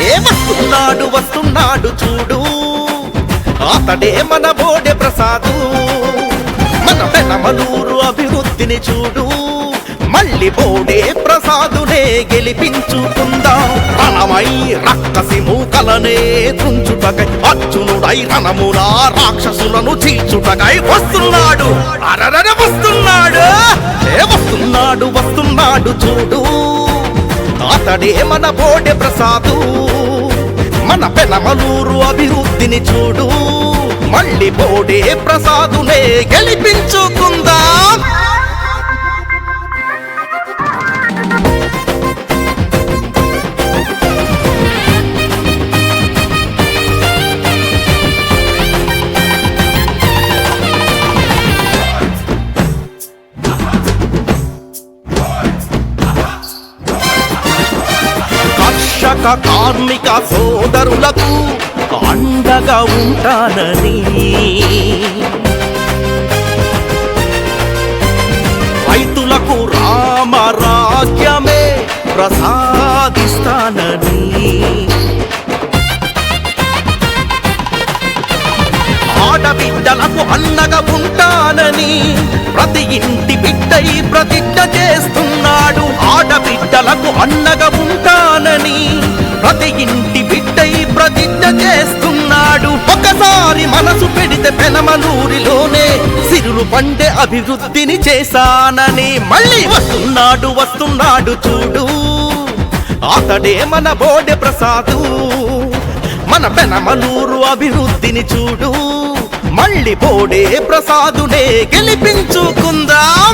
ఏ వస్తున్నాడు వస్తున్నాడు చూడు. అతడే మన బోడె ప్రసాదు. మన పెనమలూరు అభివృద్ధిని చూడు. మళ్ళీ బోడే ప్రసాదునే గెలిపించుకుందాం. రణమై రక్కసి మూకలనే తుంచుటకై అర్జునుడై రణమున రాక్షసులను చీల్చుటకై వస్తున్నాడు. అరరర వస్తున్నాడు. ఏ వస్తున్నాడు వస్తున్నాడు చూడు. అతడే మన బోడె ప్రసాదు. మన పెనమలూరు అభివృద్ధిని చూడు. మళ్ళీ బోడే ప్రసాదునే గెలిపించుకుందాం. కర్షక కార్మిక సోదరులకు అండగా ఉంటానని. రైతులకు రామరాజ్యమే ప్రసాదిస్తానని ఉంటానని ప్రతి ఇంటి బిడ్డై ప్రతిజ్ఞ చేస్తున్నాడు. ఆడబిడ్డలకు అన్నగా ఉంటానని ప్రతి ఇంటి బిడ్డై ప్రతిజ్ఞ చేస్తున్నాడు. ఒకసారి మనసు పెడితే పెనమలూరిలోనే సిరులు పండే అభివృద్ధిని చేశానని మళ్ళీ వస్తున్నాడు వస్తున్నాడు చూడు. అతడే మన బోడె ప్రసాదు. మన పెనమలూరు అభివృద్ధిని చూడు. మళ్ళీ బోడే ప్రసాదుడే గెలిపించుకుందాం.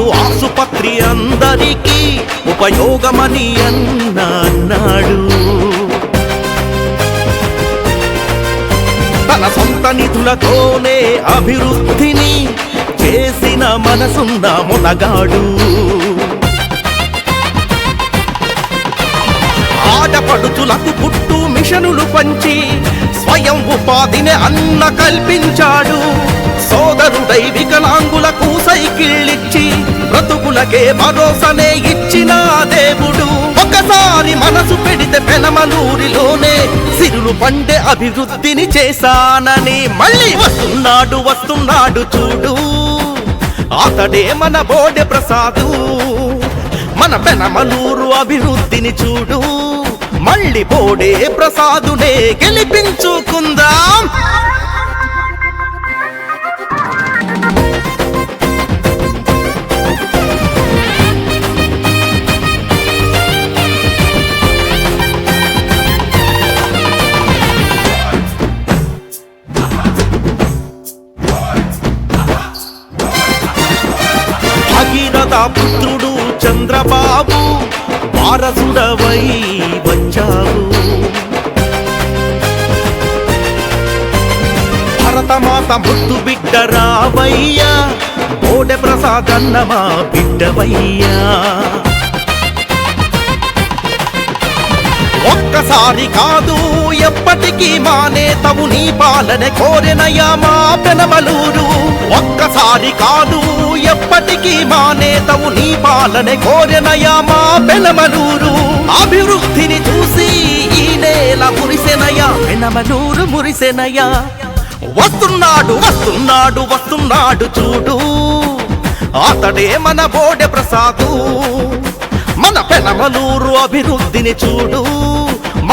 నాడు ఆసుపత్రి అందరికీ ఉపయోగమని అన్నాడు. తన సొంత నిధులతోనే అభివృద్ధిని చేసిన మనసున్న మునగాడు. ఆడపడుచులకు పుట్టు మిషనులు పంచి స్వయం ఉపాధిని అన్న కల్పించాడు. సోదరుడై వికలాంగులకు సైకిళ్ళిచ్చి బ్రతుకులకే భరోసనే ఇచ్చిన దేవుడు. ఒకసారి మనసు పెడితే పెనమలూరిలోనే సిరులు పండే అభివృద్ధిని చేశానని మళ్ళీ వస్తున్నాడు వస్తున్నాడు చూడు. అతడే మన బోడె ప్రసాదు మన పెనమలూరు అభివృద్ధిని చూడు. మళ్ళీ బోడే ప్రసాదునే గెలిపించుకుందాం. పుత్రుడు చంద్రబాబు వారసుడవై వచ్చావు భరతమాత ముద్దు బిడ్డ రావయ్యా ఓడె ప్రసాదన్న మా బిడ్డవయ్యా. ఒక్కసారి కాదు ఎప్పటికీ మానే నేతవు నీ పాలన కోరెనయ్యా మా పెనమలూరు. ఒక్కసారి కాదు ఎప్పటికీ మానే నేతవు నీ పాలన కోరెనయ్యా మా పెనమలూరు. అభివృద్ధిని చూసి ఈ నేల మురిసెనయా పెనమలూరు మురిసెనయా వస్తున్నాడు వస్తున్నాడు వస్తున్నాడు చూడు. అతడే మన బోడె ప్రసాదు. మన పెనమలూరు అభివృద్ధిని చూడు.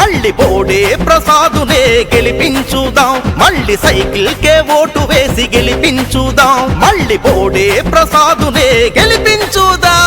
మళ్ళీ బోడే ప్రసాదునే గెలిపించుదాం. మళ్ళీ సైకిల్ కే ఓటు వేసి గెలిపించుదాం. మళ్ళీ బోడే ప్రసాదునే గెలిపించుదాం.